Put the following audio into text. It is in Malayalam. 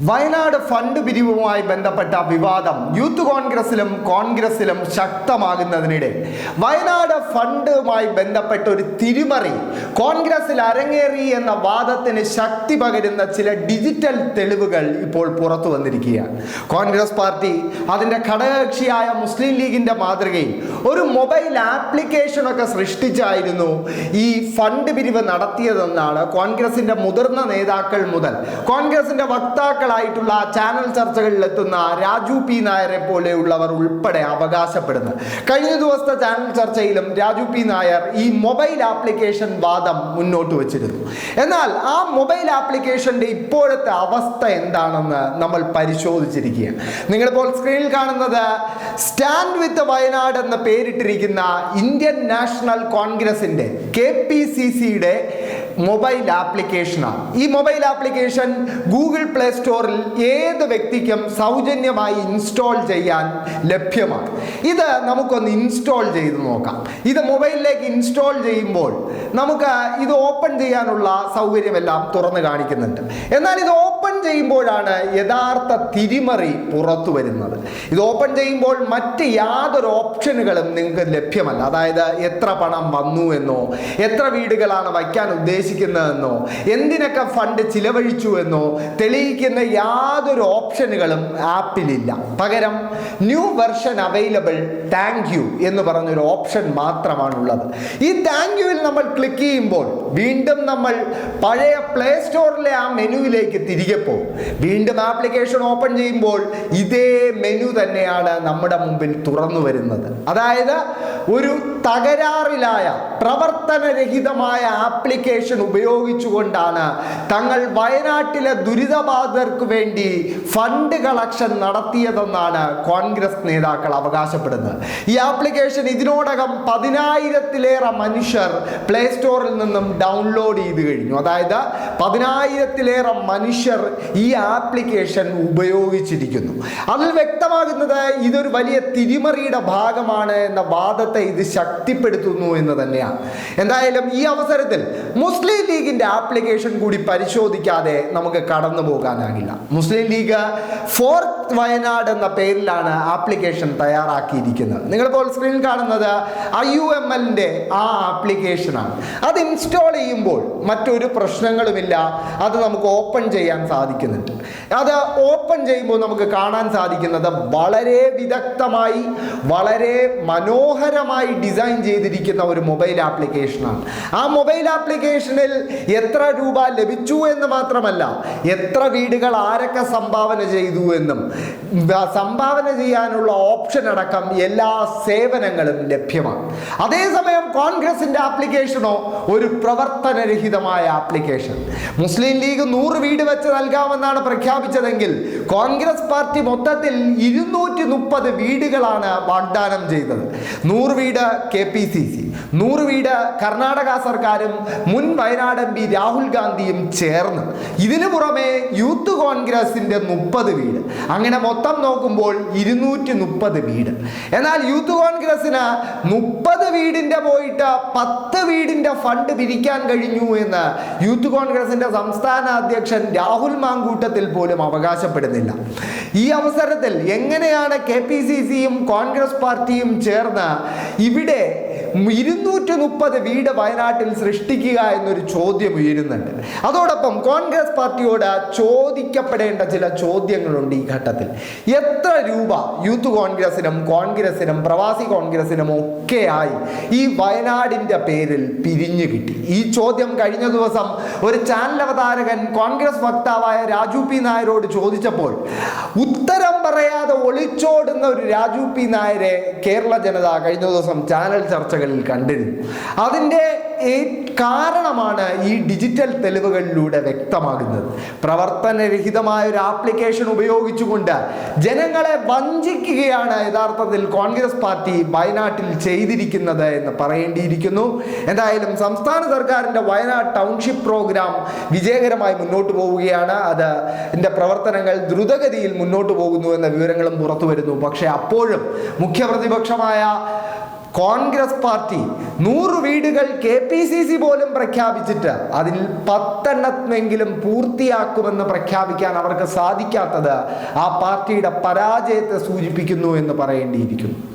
വയനാട് ഫണ്ട് പിരിവുമായി ബന്ധപ്പെട്ട വിവാദം യൂത്ത് കോൺഗ്രസിലും കോൺഗ്രസിലും ശക്തമാകുന്നതിനിടെ വയനാട് ഫണ്ടുമായി ബന്ധപ്പെട്ട ഒരു തിരിമറി കോൺഗ്രസിൽ അരങ്ങേറി എന്ന വാദത്തിന് ശക്തി പകരുന്ന ചില ഡിജിറ്റൽ തെളിവുകൾ ഇപ്പോൾ പുറത്തു വന്നിരിക്കുകയാണ്. കോൺഗ്രസ് പാർട്ടി അതിന്റെ ഘടകകക്ഷിയായ മുസ്ലിം ലീഗിന്റെ മാതൃകയിൽ ഒരു മൊബൈൽ ആപ്ലിക്കേഷനൊക്കെ സൃഷ്ടിച്ചായിരുന്നു ഈ ഫണ്ട് പിരിവ് നടത്തിയതെന്നാണ് കോൺഗ്രസിന്റെ മുതിർന്ന നേതാക്കൾ മുതൽ കോൺഗ്രസിന്റെ വക്താക്കളായിട്ടുള്ള ചാനൽ ചർച്ചകളിൽ ചർച്ചകളിലെത്തുന്ന രാജു പി നായരെ പോലെയുള്ളവർ ഉൾപ്പെടെ അവകാശപ്പെടുന്നത് കഴിഞ്ഞ ദിവസത്തെ ചാനൽ ചർച്ചയിലും രാജു പി നായർ ഈ മൊബൈൽ ആപ്ലിക്കേഷൻ വാദം മുന്നോട്ട് വച്ചിരുന്നു. എന്നാൽ ആ മൊബൈൽ ആപ്ലിക്കേഷന്റെ ഇപ്പോഴത്തെ അവസ്ഥ എന്താണെന്ന് നമ്മൾ പരിശോധിച്ചിരിക്കുകയാണ്. നിങ്ങളിപ്പോൾ സ്ക്രീനിൽ കാണുന്നത് സ്റ്റാൻഡ് വിത്ത് വയനാട് എന്ന പേരിട്ടിരിക്കുന്ന ഇന്ത്യൻ നാഷണൽ കോൺഗ്രസിന്റെ കെ പി സി സിയുടെ മൊബൈൽ ആപ്ലിക്കേഷനാണ് ഈ മൊബൈൽ ആപ്ലിക്കേഷൻ ഗൂഗിൾ പ്ലേ സ്റ്റോറിൽ ഏത് വ്യക്തിക്കും സൗജന്യമായി ഇൻസ്റ്റാൾ ചെയ്യാൻ ലഭ്യമാണ്. ഇത് നമുക്കൊന്ന് ഇൻസ്റ്റാൾ ചെയ്ത് നോക്കാം. ഇത് മൊബൈലിലേക്ക് ഇൻസ്റ്റാൾ ചെയ്യുമ്പോൾ നമുക്ക് ഇത് ഓപ്പൺ ചെയ്യാനുള്ള സൗകര്യമെല്ലാം തുറന്ന് കാണിക്കുന്നുണ്ട്. എന്നാൽ ഇത് ഓപ്പൺ ചെയ്യുമ്പോഴാണ് യഥാർത്ഥ തിരിമറി പുറത്തു വരുന്നത്. ഇത് ഓപ്പൺ ചെയ്യുമ്പോൾ മറ്റ് യാതൊരു ഓപ്ഷനുകളും നിങ്ങൾക്ക് ലഭ്യമല്ല. അതായത് എത്ര പണം വന്നു എന്നോ എത്ര വീടുകളാണ് വയ്ക്കാൻ ഉദ്ദേശിക്കുന്നതെന്നോ എന്തിനൊക്കെ ഫണ്ട് ചിലവഴിച്ചു എന്നോ തെളിയിക്കുന്ന യാതൊരു ഓപ്ഷനുകളും ആപ്പിലില്ല. പകരം new version available thank you എന്ന് പറഞ്ഞൊരു ഓപ്ഷൻ മാത്രമാണുള്ളത്. ഈ താങ്ക് യുവിൽ നമ്മൾ ക്ലിക്ക് ചെയ്യുമ്പോൾ വീണ്ടും നമ്മൾ പഴയ പ്ലേ സ്റ്റോറിലെ ആ മെനുവിലേക്ക് തിരികെ പോകും വീണ്ടും ആപ്ലിക്കേഷൻ ഓപ്പൺ ചെയ്യുമ്പോൾ ഇതേ മെനു തന്നെയാണ് നമ്മുടെ മുമ്പിൽ തുറന്നു വരുന്നത്. അതായത് ഒരു തകരാറിലായ പ്രവർത്തനരഹിതമായ ആപ്ലിക്കേഷൻ ഉപയോഗിച്ചുകൊണ്ടാണ് തങ്ങൾ വയനാട്ടിലെ ദുരിതബാധിതർക്ക് വേണ്ടി ഫണ്ട് കളക്ഷൻ നടത്തിയതെന്നാണ് കോൺഗ്രസ് നേതാക്കൾ അവകാശപ്പെടുന്നത്. ഈ ആപ്ലിക്കേഷൻ ഇതിനോടകം പതിനായിരത്തിലേറെ മനുഷ്യർ പ്ലേ സ്റ്റോറിൽ നിന്നും ഡൗൺലോഡ് ചെയ്ത് കഴിഞ്ഞു. അതായത് പതിനായിരത്തിലേറെ മനുഷ്യർ ഈ ആപ്ലിക്കേഷൻ ഉപയോഗിച്ചിരിക്കുന്നു. അതിൽ വ്യക്തമാകുന്നത് ഇതൊരു വലിയ തിരിമറിയുടെ ഭാഗമാണ് എന്ന വാദത്തെ ഇത് ശക്തിപ്പെടുത്തുന്നു എന്ന് തന്നെയാണ്. എന്തായാലും ഈ അവസരത്തിൽ മുസ്ലിം ലീഗിന്റെ ആപ്ലിക്കേഷൻ കൂടി പരിശോധിക്കാതെ നമുക്ക് കടന്നു പോകാനാകില്ല. മുസ്ലിം ലീഗ് ഫോർത്ത് വയനാട് എന്ന പേരിലാണ് ആപ്ലിക്കേഷൻ തയ്യാറാക്കിയിരിക്കുന്നത്. നിങ്ങളിപ്പോൾ സ്ക്രീനിൽ കാണുന്നത് ഐ യു എം എല്ലിന്റെ ആ ആപ്ലിക്കേഷനാണ്. അത് ഇൻസ്റ്റാൾ ചെയ്യുമ്പോൾ മറ്റൊരു പ്രശ്നങ്ങളുമില്ല. അത് നമുക്ക് ഓപ്പൺ ചെയ്യാൻ സാധിക്കുന്നുണ്ട്. അത് ഓപ്പൺ ചെയ്യുമ്പോൾ നമുക്ക് കാണാൻ സാധിക്കുന്നത് വളരെ വിദഗ്ധമായി വളരെ മനോഹരമായി ഡിസൈൻ ചെയ്തിരിക്കുന്ന ഒരു മൊബൈൽ ആപ്ലിക്കേഷനാണ് ആ മൊബൈൽ ആപ്ലിക്കേഷനിൽ എത്ര രൂപ ലഭിച്ചു എന്ന് മാത്രമല്ല എത്ര വീടുകൾ ആരൊക്കെ സംഭാവന ചെയ്തു എന്നും സംഭാവന ചെയ്യാനുള്ള ഓപ്ഷൻ അടക്കം എല്ലാ സേവനങ്ങളും ലഭ്യമാണ്. അതേസമയം കോൺഗ്രസിന്റെ ആപ്ലിക്കേഷനോ ഒരു പ്രവർത്തനരഹിതമായ ആപ്ലിക്കേഷൻ മുസ്ലിം ലീഗ് നൂറ് വീട് വെച്ച് നൽകാമെന്നാണ് പ്രഖ്യാപിച്ചതെങ്കിൽ കോൺഗ്രസ് പാർട്ടി മൊത്തത്തിൽ ഇരുന്നൂറ്റി മുപ്പത് വീടുകളാണ് വാഗ്ദാനം ചെയ്തത്. നൂറ് വീട് കെ പി സി സി. നൂറ് വീട് കർണാടക സർക്കാരും മുൻ വയനാട് എം പി രാഹുൽ ഗാന്ധിയും ചേർന്ന്. ഇതിനു പുറമെ യൂത്ത് കോൺഗ്രസിന്റെ മുപ്പത് വീട്. അങ്ങനെ മൊത്തം നോക്കുമ്പോൾ ഇരുന്നൂറ്റി മുപ്പത് വീട്. എന്നാൽ യൂത്ത് കോൺഗ്രസിന് മുപ്പത് വീടിന്റെ പോയിട്ട് പത്ത് വീടിന്റെ ഫണ്ട് പിരിക്കാൻ കഴിഞ്ഞു എന്ന് യൂത്ത് കോൺഗ്രസിന്റെ സംസ്ഥാന അധ്യക്ഷൻ രാഹുൽ മാങ്കൂട്ടത്തിൽ പോലും അവകാശപ്പെടുന്നില്ല. ഈ അവസരത്തിൽ എങ്ങനെയാണ് കെ പി സി സിയും കോൺഗ്രസ് പാർട്ടിയും ചേർന്ന് ഇവിടെ ഇരുന്നൂറ്റി മുപ്പത് വീട് വയനാട്ടിൽ സൃഷ്ടിക്കുക എന്നൊരു ചോദ്യം ഉയരുന്നുണ്ട്. അതോടൊപ്പം കോൺഗ്രസ് പാർട്ടിയോട് ചോദിക്കപ്പെടേണ്ട ചില ചോദ്യങ്ങളുണ്ട് ഈ ഘട്ടത്തിൽ. എത്ര രൂപ യൂത്ത് കോൺഗ്രസിനും കോൺഗ്രസിനും പ്രവാസി കോൺഗ്രസിനും ഒക്കെയായി ഈ വയനാടിന്റെ പേരിൽ പിരിഞ്ഞു കിട്ടി. ഈ ചോദ്യം കഴിഞ്ഞ ദിവസം ഒരു ചാനൽ അവതാരകൻ കോൺഗ്രസ് വക്താവായ രാജു പി നായരോട് ചോദിച്ചപ്പോൾ ഉത്തരം പറയാതെ ഒളിച്ചോടുന്ന ഒരു രാജു പി നായരെ കേരള ജനത കഴിഞ്ഞ ദിവസം ചാനൽ ചർച്ചകളിൽ കണ്ടിരുന്നു. അതിന്റെ കാരണമാണ് ഈ ഡിജിറ്റൽ തെളിവുകളിലൂടെ വ്യക്തമാകുന്നത്. പ്രവർത്തനരഹിതമായ ഒരു ആപ്ലിക്കേഷൻ ഉപയോഗിച്ചുകൊണ്ട് ജനങ്ങളെ വഞ്ചിക്കുകയാണ് യഥാർത്ഥത്തിൽ കോൺഗ്രസ് പാർട്ടി വയനാട്ടിൽ ചെയ്തിരിക്കുന്നത് എന്ന് പറയേണ്ടിയിരിക്കുന്നു. എന്തായാലും സംസ്ഥാന സർക്കാരിന്റെ വയനാട് ടൗൺഷിപ്പ് പ്രോഗ്രാം വിജയകരമായി മുന്നോട്ട് പോവുകയാണ്. അത് ഇതിന്റെ പ്രവർത്തനങ്ങൾ ദ്രുതഗതിയിൽ മുന്നോട്ട് പോകുന്നു എന്ന വിവരങ്ങളും പുറത്തു വരുന്നു. പക്ഷേ അപ്പോഴും മുഖ്യപ്രതിപക്ഷമായ കോൺഗ്രസ് പാർട്ടി നൂറ് വീടുകൾ കെ പി സി സി പോലും പ്രഖ്യാപിച്ചിട്ട് അതിൽ പത്തെണ്ണമെങ്കിലും പൂർത്തിയാക്കുമെന്ന് പ്രഖ്യാപിക്കാൻ അവർക്ക് സാധിക്കാത്തത് ആ പാർട്ടിയുടെ പരാജയത്തെ സൂചിപ്പിക്കുന്നു എന്ന് പറയേണ്ടിയിരിക്കുന്നു.